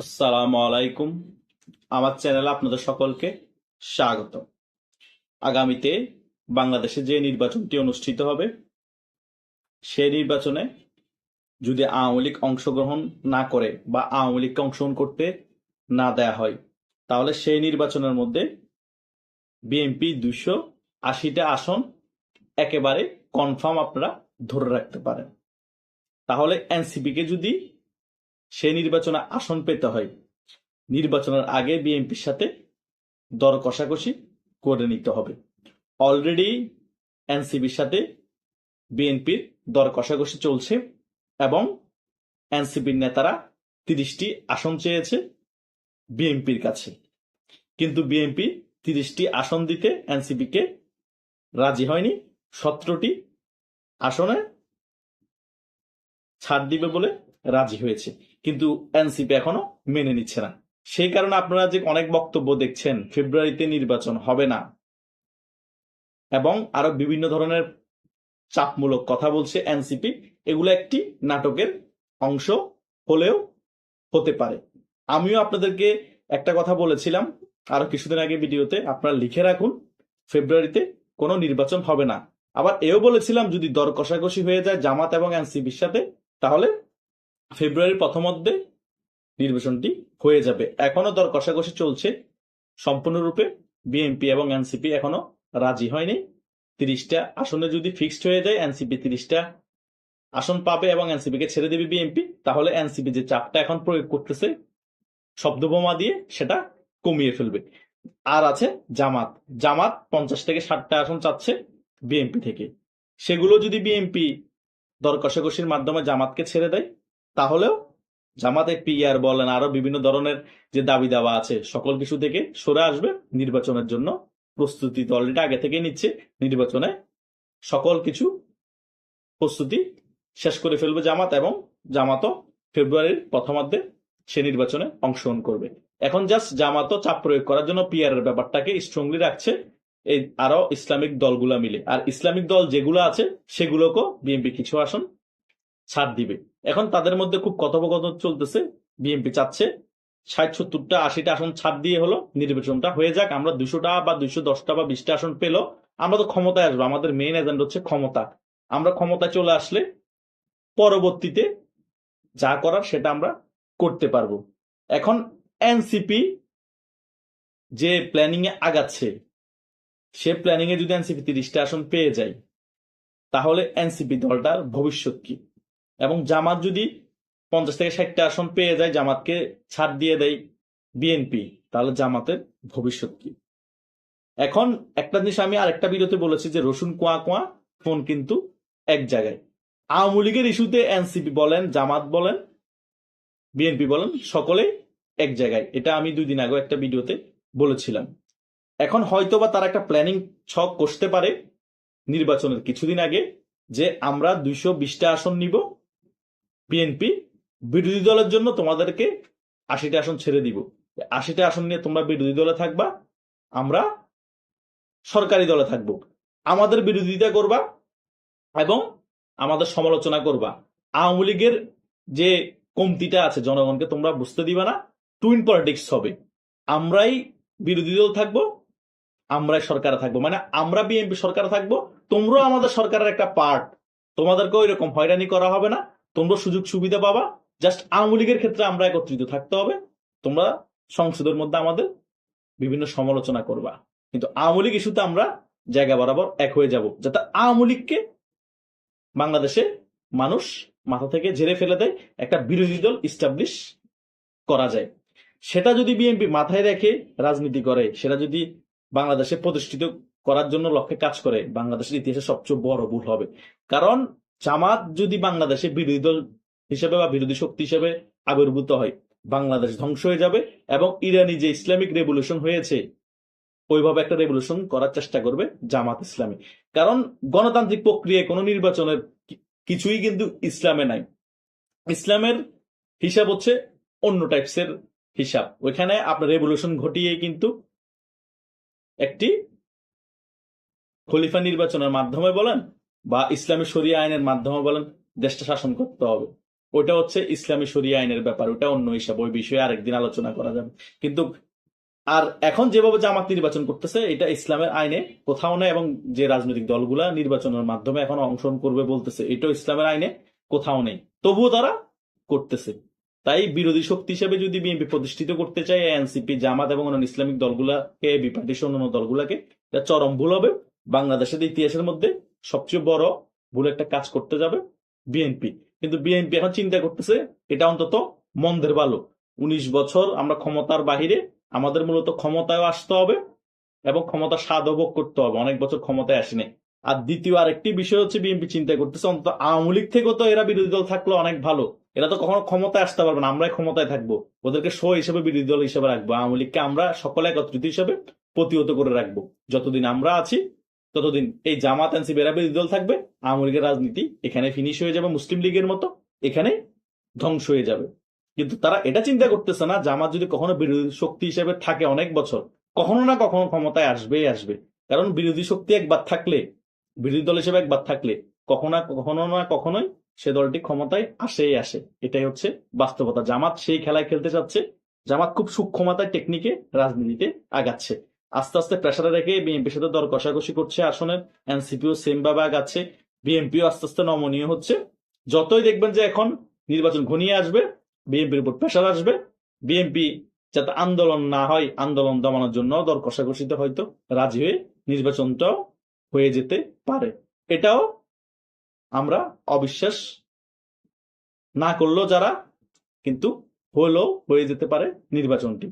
আসসালামু আলাইকুম। আমার চ্যানেলে আপনাদের সকলকে স্বাগত। আগামীতে বাংলাদেশে যে নির্বাচনটি অনুষ্ঠিত হবে, সেই নির্বাচনে যদি আওয়ামী লীগ অংশগ্রহণ না করে বা আওয়ামী লীগকে অংশগ্রহণ করতে না দেয়া হয়, তাহলে সেই নির্বাচনের মধ্যে বিএনপি দুশো আশিটা আসন একেবারে কনফার্ম আপনারা ধরে রাখতে পারেন। তাহলে এনসিপিকে যদি সেই নির্বাচনে আসন পেতে হয়। নির্বাচনের আগে বিএনপির সাথে দর কষাকষি করে নিতে হবে। অলরেডি এনসিপির সাথে বিএনপির দর কষাকষি চলছে এবং এনসিপির নেতারা তিরিশটি আসন চেয়েছে বিএনপির কাছে। কিন্তু বিএনপি তিরিশটি আসন দিতে এনসিপিকে রাজি হয়নি। সতেরোটি আসনে ছাড় দিবে বলে রাজি হয়েছে। কিন্তু এনসিপি এখনও মেনে নিচ্ছে না। সেই কারণে আপনারা যে অনেক বক্তব্য দেখছেন, ফেব্রুয়ারিতে নির্বাচন হবে না। এবং আরও বিভিন্ন ধরনের চাপমূলক কথা বলছে এনসিপি, এগুলো একটি নাটকের অংশ হলেও হতে পারে। আমিও আপনাদেরকে একটা কথা বলেছিলাম আরও কিছুদিন আগে ভিডিওতে, আপনারা লিখে রাখুন, ফেব্রুয়ারিতে কোনো নির্বাচন হবে না। আবার এও বলেছিলাম, যদি দর কষাকষি হয়ে যায় জামাত এবং এনসিপির সাথে, তাহলে ফেব্রুয়ারির প্রথমার্ধে নির্বাচনটি হয়ে যাবে। এখনও দর কষাকষি চলছে। সম্পূর্ণরূপে বিএনপি এবং এনসিপি এখনও রাজি হয়নি। তিরিশটা আসনে যদি ফিক্সড হয়ে যায়, এনসিপি তিরিশটা আসন পাবে এবং এনসিপি কে ছেড়ে দেবে বিএনপি, তাহলে এনসিপি যে চাপটা এখন প্রয়োগ করতেছে, শব্দবোমা দিয়ে সেটা কমিয়ে ফেলবে। আর আছে জামাত। জামাত পঞ্চাশ থেকে ষাটটা আসন চাচ্ছে বিএনপি থেকে। সেগুলো যদি বিএনপি দর কষাকষির মাধ্যমে জামাতকে ছেড়ে দেয় তাহলেও জামাতে পিআর বলেন আরও বিভিন্ন ধরনের যে দাবি দাওয়া আছে, সকল কিছু থেকে সরে আসবে নির্বাচনের জন্য। প্রস্তুতি তো অলরেডি আগে থেকে নিচ্ছে, নির্বাচনে সকল কিছু প্রস্তুতি শেষ করে ফেলবে জামাত এবং জামাতও ফেব্রুয়ারির প্রথমার্ধে সে নির্বাচনে অংশগ্রহণ করবে। এখন জাস্ট জামাতও চাপ প্রয়োগ করার জন্য পিআর এর ব্যাপারটাকে স্ট্রংলি রাখছে এই আরও ইসলামিক দলগুলা মিলে। আর ইসলামিক দল যেগুলো আছে, সেগুলোকেও বিএনপি কিছু আসন ছাড় দিবে। এখন তাদের মধ্যে খুব কথোপকথন চলতেছে। বিএনপি চাচ্ছে ষাট সত্তরটা, আশিটা আসন ছাড় দিয়ে হলো নির্বাচনটা হয়ে যাক। আমরা দুশোটা বা দুইশো দশটা বা বিশটা আসন পেল, আমরা তো ক্ষমতায় আসব। আমাদের মেইন এজেন্ড হচ্ছে ক্ষমতা। আমরা ক্ষমতায় চলে আসলে পরবর্তীতে যা করার সেটা আমরা করতে পারব। এখন এনসিপি যে প্ল্যানিং এ আগাচ্ছে, সে প্ল্যানিং এ যদি এনসিপি তিরিশটা আসন পেয়ে যায়, তাহলে এনসিপি দলটার ভবিষ্যৎ কি? এবং জামাত যদি পঞ্চাশ থেকে ষাটটা আসন পেয়ে যায়, জামাতকে ছাড় দিয়ে দেয় বিএনপি তাহলে জামাতের ভবিষ্যৎ কি? এখন একটা জিনিস আমি আরেকটা ভিডিওতে বলেছি যে রসুন কোয়া কোয়া, ফোন কিন্তু এক জায়গায়। আওয়ামী লীগের ইস্যুতে এনসিপি বলেন, জামাত বলেন বিএনপি বলেন, সকলেই এক জায়গায়। এটা আমি দুই দিন আগে একটা ভিডিওতে বলেছিলাম। এখন হয়তোবা তারা একটা প্ল্যানিং ছক কষতে পারে নির্বাচনের কিছুদিন আগে যে আমরা দুইশো বিশটা আসন নিব বিএনপি বিরোধী দলের জন্য তোমাদেরকে আশিটা আসন ছেড়ে দিব। আশিটা আসন নিয়ে তোমরা বিরোধী দলে থাকবা, আমরা সরকারি দলে থাকব। আমাদের বিরোধিতা করবা এবং আমাদের সমালোচনা করবা। আওয়ামী লীগের যে কমতিটা আছে জনগণকে তোমরা বুঝতে দিবা না টুইন পলিটিক্স হবে। আমরাই বিরোধী দল থাকব, আমরাই সরকারে থাকব। মানে আমরা বিএনপি সরকারে থাকব, তোমরাও আমাদের সরকারের একটা পার্ট তোমাদেরকেও এরকম হয়রানি করা হবে না। তোমরা সুযোগ সুবিধা পাবা। জাস্ট আওয়ামী লীগের ক্ষেত্রে আমরা একত্রিত থাকতে হবে। তোমরা সংসদের মধ্যে আমাদের বিভিন্ন সমালোচনা করবা। কিন্তু আওয়ামী লীগ ইস্যুতে আমরা জায়গা বরাবর এক হয়ে যাব, যাতে আওয়ামী লীগকে বাংলাদেশে মানুষ মাথা থেকে ঝেড়ে ফেলে দেয়, একটা বিরোধী দল ইস্টাবলিশ করা যায়। সেটা যদি বিএনপি মাথায় রেখে রাজনীতি করে, সেটা যদি বাংলাদেশে প্রতিষ্ঠিত করার জন্য লক্ষ্যে কাজ করে, বাংলাদেশের ইতিহাসে সবচেয়ে বড় ভুল হবে। কারণ জামাত যদি বাংলাদেশে বিরোধী দল হিসেবে বা বিরোধী শক্তি হিসেবে আবির্ভূত হয়, বাংলাদেশ ধ্বংস হয়ে যাবে এবং ইরানি যে ইসলামিক রেভলিউশন হয়েছে, ওইভাবে একটা রেভলিউশন করার চেষ্টা করবে জামাত ইসলামী। কারণ গণতান্ত্রিক প্রক্রিয়ায় কোনো নির্বাচনের কিছুই কিন্তু ইসলামে নাই। ইসলামের হিসাব হচ্ছে অন্য টাইপসের হিসাব। ওইখানে আপনার রেভলিউশন ঘটিয়ে কিন্তু একটি খলিফা নির্বাচনের মাধ্যমে বলেন বা ইসলামী শরিয়া আইনের মাধ্যমে বলেন দেশটা শাসন করতে হবে। ওটা হচ্ছে ইসলামী শরিয়া আইনের ব্যাপার ওটা অন্য হিসাব, ওই বিষয়ে আরেকদিন আলোচনা করা যাবে। কিন্তু আর এখন যেভাবে জামাত নির্বাচন করতেছে, এটা ইসলামের আইনে কোথাও নেই এবং যে রাজনৈতিক দলগুলা নির্বাচনের মাধ্যমে এখন অংশগ্রহণ করবে বলতেছে, এটাও ইসলামের আইনে কোথাও নেই। তবুও তারা করতেছে। তাই বিরোধী শক্তি হিসেবে যদি বিএনপি প্রতিষ্ঠিত করতে চায়, এনসিপি, জামাত এবং অন্যান্য ইসলামিক দলগুলাকে বিপার্টিস অন্যান্য দলগুলাকে, এটা চরম ভুল হবে। বাংলাদেশের ইতিহাসের মধ্যে সবচেয়ে বড় ভুল একটা কাজ করতে যাবে বিএনপি কিন্তু বিএনপি এখন চিন্তা করতেছে, এটা অন্তত মন্দের ভালো উনিশ বছর আমরা ক্ষমতার বাহিরে, আমাদের মূলত ক্ষমতায় আসতে হবে এবং ক্ষমতা স্বাদ করতে হবে। অনেক বছর ক্ষমতায় আসেনি। আর দ্বিতীয় আরেকটি বিষয় হচ্ছে বিএনপি চিন্তা করতেছে, অন্তত আওয়ামী লীগ থেকেও তো এরা বিরোধী দল থাকলে অনেক ভালো। এরা তো কখনো ক্ষমতায় আসতে পারবে না, আমরাই ক্ষমতায় থাকব। ওদেরকে শো হিসেবে বিরোধী দল হিসেবে রাখব। আওয়ামী লীগকে আমরা সকলে একত্রিত হিসেবে প্রতিহত করে রাখব। যতদিন আমরা আছি ততদিন এই জামাত এনসিপি এরা দল থাকবে, আওয়ামী লীগের রাজনীতি এখানে ফিনিশ হয়ে যাবে, মুসলিম লীগের মতো এখানে ধ্বংস হয়ে যাবে। কিন্তু তারা এটা চিন্তা করতেছে না, জামাত যদি কখনো বিরোধী শক্তি হিসেবে থাকে অনেক বছর, কখনো না কখনো ক্ষমতায় আসবেই আসবে। কারণ বিরোধী শক্তি একবার থাকলে, বিরোধী দল হিসেবে একবার থাকলে, কখনো না কখনো না কখনোই সে দলটি ক্ষমতায় আসেই আসে। এটাই হচ্ছে বাস্তবতা। জামাত সেই খেলায় খেলতে চাচ্ছে, জামাত খুব সূক্ষ্মতায় টেকনিকে রাজনীতিতে আগাচ্ছে। আস্তে আস্তে প্রেসারে রেখে বিএনপির সাথে দর কষাকষি করছে। আসনের এনসিপিও সেম ভাবে আগাচ্ছে, বিএনপিও আস্তে আস্তে নমনীয় হচ্ছে। যতই দেখবেন যে এখন নির্বাচন ঘনিয়ে আসবে, বিএনপির উপর প্রেশার আসবে। বিএনপি যাতে আন্দোলন না হয়, আন্দোলন দমানোর জন্য দর কষাকষিতে হয়তো রাজি হয়ে নির্বাচনটাও হয়ে যেতে পারে। এটাও আমরা অবিশ্বাস না করলেও যারা কিন্তু হলেও হয়ে যেতে পারে নির্বাচনটি।